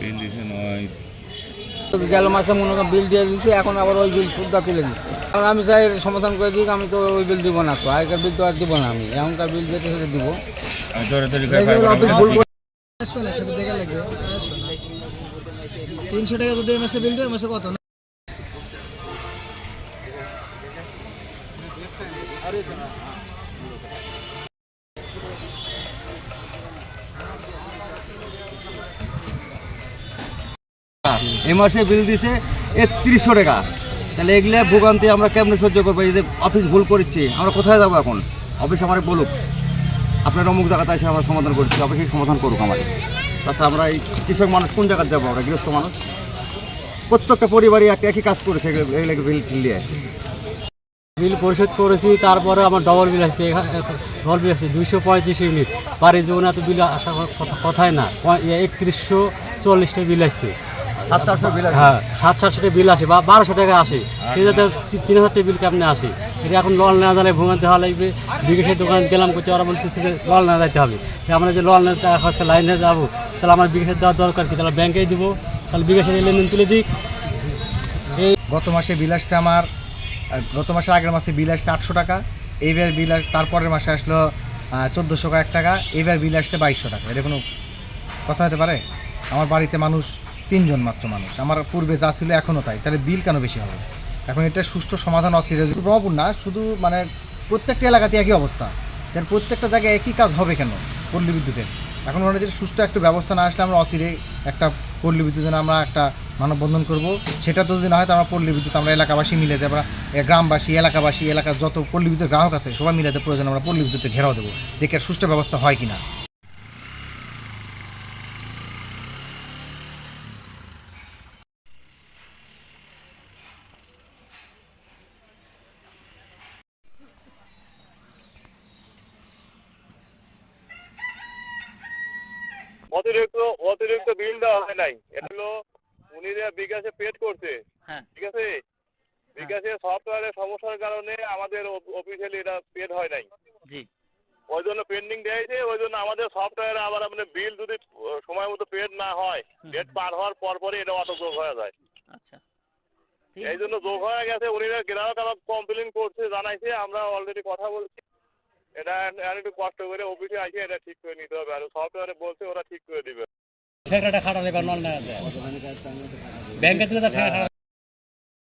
বিল দিছে নয় গেল মাসে মনে করেন বিল দিয়ে দিচ্ছে এখন আবার ওই বিল সুদ্ধা তুলে দিচ্ছে। কারণ আমি চাই সমাধান করে দিই আমি তো ওই বিল দিব না তো। আগেকার বিল তো আর দিব না আমি এখনকার বিল যেতে সেটা দিব। তিনশো টাকা যদি এই মাসে বিল দেয় মাসে কত? না এই মাসে বিল দিছে একত্রিশশো টাকা। তাহলে এগুলো ভোগান্তি আমরা কেমনে সহ্য করব? এই যে অফিস ভুল করছি, আমরা কোথায় যাব এখন? অফিস আমার বলুক। আপনার অমুক জায়গাতে এসে আমরা সমাধান করছি অফিসে সমাধান করুক আমাদের তাছাড়া আমরা এই কৃষক মানুষ কোন জায়গায় যাব আমরা? গৃহস্থ মানুষ? প্রত্যেকটা পরিবারই এক একই কাজ করেছে, এগুলো এগুলো বিল দিয়ে। বিল পরিশোধ করেছি, তারপরে আমার ডবল বিল আসছে। ডবল বিল আসছে, দুইশো পঁয়ত্রিশ ইউনিট বাড়ির জীবনে এত বিল কথা কথাই না। একত্রিশশো চল্লিশটা বিল আসছে। হ্যাঁ সাত সাতশো বিল আসে বা বারোশো টাকা আসে। তিন হাজার টাকা বিল কেমনে আসে? এটা এখন লল ভোগান্তি হওয়া লাগবে। বিকাশের দোকান গেলাম করতে ওরা বলতেছে যে লল নেওয়া যাইতে হবে। আমরা যে লল টাকা খরচ লাইনে যাব তাহলে আমার বিকাশের দেওয়ার দরকার কি? তাহলে ব্যাংকেই দিব। তাহলে বিকাশের লেনদেন তুলে দিক। গত মাসে বিল আসছে আমার গত মাসে আগের মাসে বিল আসছে আটশো টাকা। এইবার বিল তারপরের মাসে আসলো চোদ্দোশো এক টাকা। এইবার বিল আসছে বাইশশো টাকা। এটা কোনো কথা হতে পারে? আমার বাড়িতে মানুষ তিনজন মাত্র মানুষ। আমার পূর্বে যা ছিল এখনও তাই। তাহলে বিল কেন বেশি হবে? এখন এটা সুষ্ঠু সমাধান অচিরে রংপুর না, শুধু মানে প্রত্যেকটা এলাকাতে একই অবস্থা। যেন প্রত্যেকটা জায়গায় একই কাজ হবে কেন পল্লী বিদ্যুতের? এখন মনে হচ্ছে সুষ্ঠু একটা ব্যবস্থা না আসলে আমরা অচিরে একটা পল্লী বিদ্যুতের আমরা একটা মানববন্ধন করব। সেটা তো যদি না হয় তো আমরা পল্লী বিদ্যুৎ, আমরা এলাকাবাসী মিলে যে আমরা গ্রামবাসী, এলাকাবাসী, এলাকার যত পল্লী বিদ্যুৎ গ্রাহক আছে, সবাই মিলে প্রয়োজন আমরা পল্লী বিদ্যুতে ঘেরাও দেবো। দেখে সুষ্ঠু ব্যবস্থা হয় কিনা। অতিরিক্ত অতিরিক্ত বিল দেওয়া হয় নাই। এটা হলো উনি যে বিকাশে পেড করছে ঠিক আছে? বিকাশে সফটওয়্যারের সমস্যার কারণে আমাদের অফিসিয়ালি এটা পেড হয় নাই। জি। ওই জন্য পেন্ডিং দিয়েছে ওই জন্য আমাদের সফটওয়্যারে আবার আপনার বিল যদি সময় মতো পেড না হয় ডেট পার হওয়ার পর পরই এটা অটো যোগ হয়ে যায়। আচ্ছা। এই জন্য যোগ হয়ে গেছে উনি গ্রাহক আমার কমপ্লেন করছে জানাইছে আমরা অলরেডি কথা বলছি। এটা আর একটু কষ্ট করে অফিসে আসে এটা ঠিক করে নিতে হবে। আর সফটওয়্যারে বলছে ওরা ঠিক করে দিবে। ঠেকাটা খাটালে দেবে নল ব্যাংকে দিলে তো ঠেকা